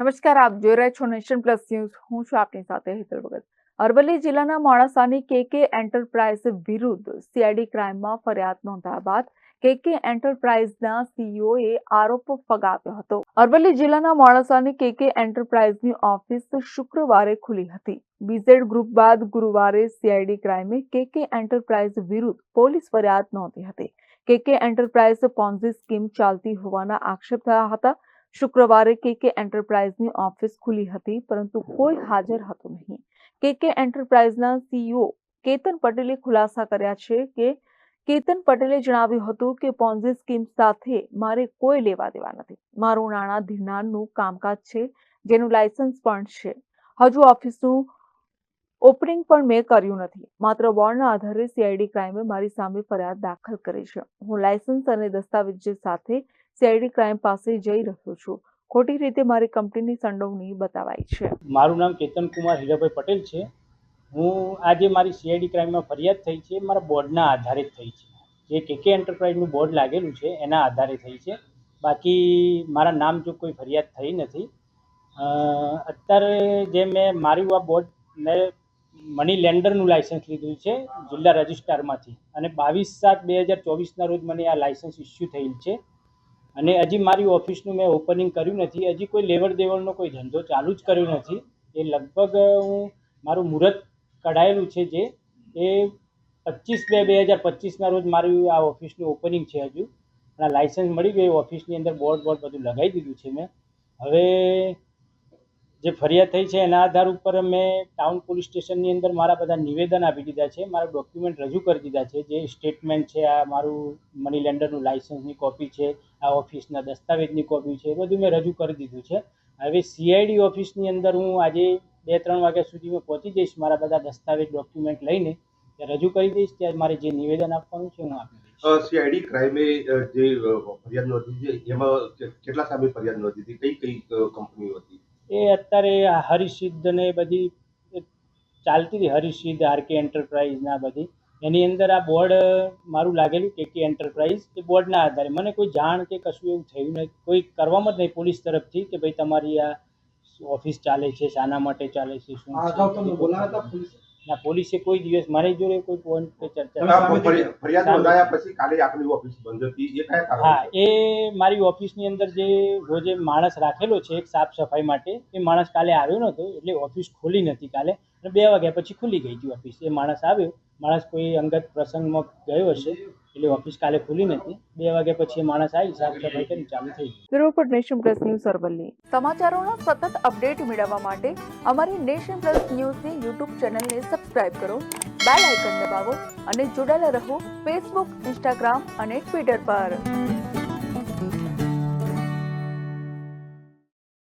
નમસ્કાર, આપ જોઈ રહ્યા છો નેશન પ્લસ ન્યૂઝ. હું છું આપની સાથે હેતલ ભગત. અરવલ્લી જિલ્લાના મોડાસાની કેકે એન્ટરપ્રાઇઝ વિરુદ્ધ સીઆઈડી ક્રાઇમમાં ફરિયાદ નોંધાયા બાદ કેકે એન્ટરપ્રાઇઝના સીઈઓએ આરોપ ફગાવ્યો હતો. અરવલ્લી જિલ્લાના મોડાસાની કેકે એન્ટરપ્રાઇઝની ઓફિસ શુક્રવારે ખુલી હતી. બીઝેડ ગ્રુપ બાદ ગુરુવારે સીઆઈડી ક્રાઇમે કેકે એન્ટરપ્રાઇઝ વિરુદ્ધ પોલીસ ફરિયાદ નોંધી હતી. કેકે એન્ટરપ્રાઇઝ પોન્ઝી સ્કીમ ચાલતી હોવાના આક્ષેપ થયા હતા. શુક્રવારે કેકે એન્ટરપ્રાઇઝની ઓફિસ ખુલી હતી, પરંતુ કોઈ હાજર હતું નહીં. કેકે એન્ટરપ્રાઇઝના સીઈઓ કેતન પટેલે ખુલાસા કર્યા છે કે કેતન પટેલે જણાવ્યું હતું કે પોન્ઝી સ્કીમ સાથે મારે કોઈ લેવા દેવા નથી. મારું નાણાં ધીરનારનું કામકાજ છે, જેનું લાયસન્સ પણ છે. હજુ ઓફિસનું ઓપનિંગ પણ મેં કર્યું નથી. માત્ર વોર્ડના આધારે સીઆઈડી ક્રાઇમે મારી સામે ફરિયાદ દાખલ કરી છે. હું લાયસન્સ અને દસ્તાવેજ સાથે સીઆઈડી ક્રાઇમ પાસે જઈ રહ્યો છું. ખોટી રીતે મારી કંપનીની સંડોવણી બતાવાઈ છે. મારું નામ કેતન કુમાર હીરાભાઈ પટેલ છે. હું આજે મારી સીઆઈડી ક્રાઇમમાં ફરિયાદ થઈ છે. મારા બોર્ડના આધારે થઈ છે. જે કેકે એન્ટરપ્રાઇઝનું બોર્ડ લાગેલું છે, એના આધારે થઈ છે. બાકી મારા નામ જો કોઈ ફરિયાદ થઈ નથી. અત્યારે જે મેં મારું આ બોર્ડ, મેં મની લેન્ડરનું લાઇસન્સ લીધું છે, જિલ્લા રજિસ્ટ્રારમાંથી. અને બાવીસ સાત બે હજાર ચોવીસના રોજ મને આ લાઇસન્સ ઇસ્યુ થયેલ છે. અને હજી મારી ઓફિસનું મેં ઓપનિંગ કર્યું નથી, હજી કોઈ લેવડ દેવડનો કોઈ ધંધો ચાલુ જ કર્યો નથી. એ લગભગ હું મારું મુહૂર્ત કઢાયેલું છે જે, એ પચીસ બે બે હજાર પચીસના રોજ મારું આ ઓફિસનું ઓપનિંગ છે હજુ. અને લાઇસન્સ મળી ગયું ઓફિસની અંદર બોર્ડ બોર્ડ બધું લગાવી દીધું છે મેં. હવે જે ફરિયાદ થઈ છે, એના આધાર ઉપર મેં ટાઉન પોલીસ સ્ટેશનની અંદર મારા બધા નિવેદન આપી દીધા છે, મારા ડોક્યુમેન્ટ રજૂ કરી દીધા છે, જે સ્ટેટમેન્ટ છે, આ મારું મની લેન્ડરનું લાઇસન્સની કોપી છે, આ ઓફિસના દસ્તાવેજની કોપી છે, એ બધું મેં રજૂ કરી દીધું છે. હવે સીઆઈડી ઓફિસની અંદર હું આજે બે ત્રણ વાગ્યા સુધી મેં પહોંચી જઈશ, મારા બધા દસ્તાવેજ ડોક્યુમેન્ટ લઈને રજૂ કરી દઈશ ત્યારે મારે જે નિવેદન આપવાનું છે, હું આપી સીઆઈડી ક્રાઇમે જે ફરિયાદ નોંધી છે, એમાં કેટલા સામે ફરિયાદ નોંધી હતી કઈ કઈ કંપનીઓ હતી? એ અત્યારે આ હરિસિદ્ધ ને બધી ચાલતી હતી હરિસિદ્ધ આરકે એન્ટરપ્રાઇઝના બધી. એની અંદર આ બોર્ડ મારું લાગેલું કે કે એન્ટરપ્રાઇઝ એ બોર્ડના આધારે. મને કોઈ જાણ કે કશું એવું થયું નહીં કોઈ કરવામાં જ નહીં પોલીસ તરફથી કે ભાઈ તમારી આ ઓફિસ ચાલે છે શાના માટે ચાલે છે શું ના પોલીસે કોઈ દિવસ મારી જોડે કોઈ ફોન કે ચર્ચા ફરિયાદ ફરિયાદ નોંધાયા પછી કાલે આપણી ઓફિસ બંધ હતી. એ કયા હા એ મારી ઓફિસની અંદર જે રોજે માણસ રાખેલો છે એક સાફ સફાઈ માટે એ માણસ કાલે આવ્યો નહોતો એટલે ઓફિસ ખોલી નથી કાલે. અને બે વાગ્યા પછી ખુલી ગઈ હતી ઓફિસ એ માણસ આવ્યો. માણસ કોઈ અંગત પ્રસંગમાં ગયો હશે. એટલે ઓફિસ કાલે ખુલી નથી બે વાગ્યા પછી માણસ આવી સાફ સફાઈ કરી ચાલુ થઈ ગઈ. Bureau nation plus news Aravalli. સમાચારોના સતત અપડેટ મેળવવા માટે અમારી નેશન પ્લસ ન્યૂઝની યુટ્યુબ ચેનલને સબસ્ક્રાઇબ કરો બેલ આઇકન દબાવો અને જોડાયેલા રહો ફેસબુક ઇન્સ્ટાગ્રામ અને ટ્વિટર પર.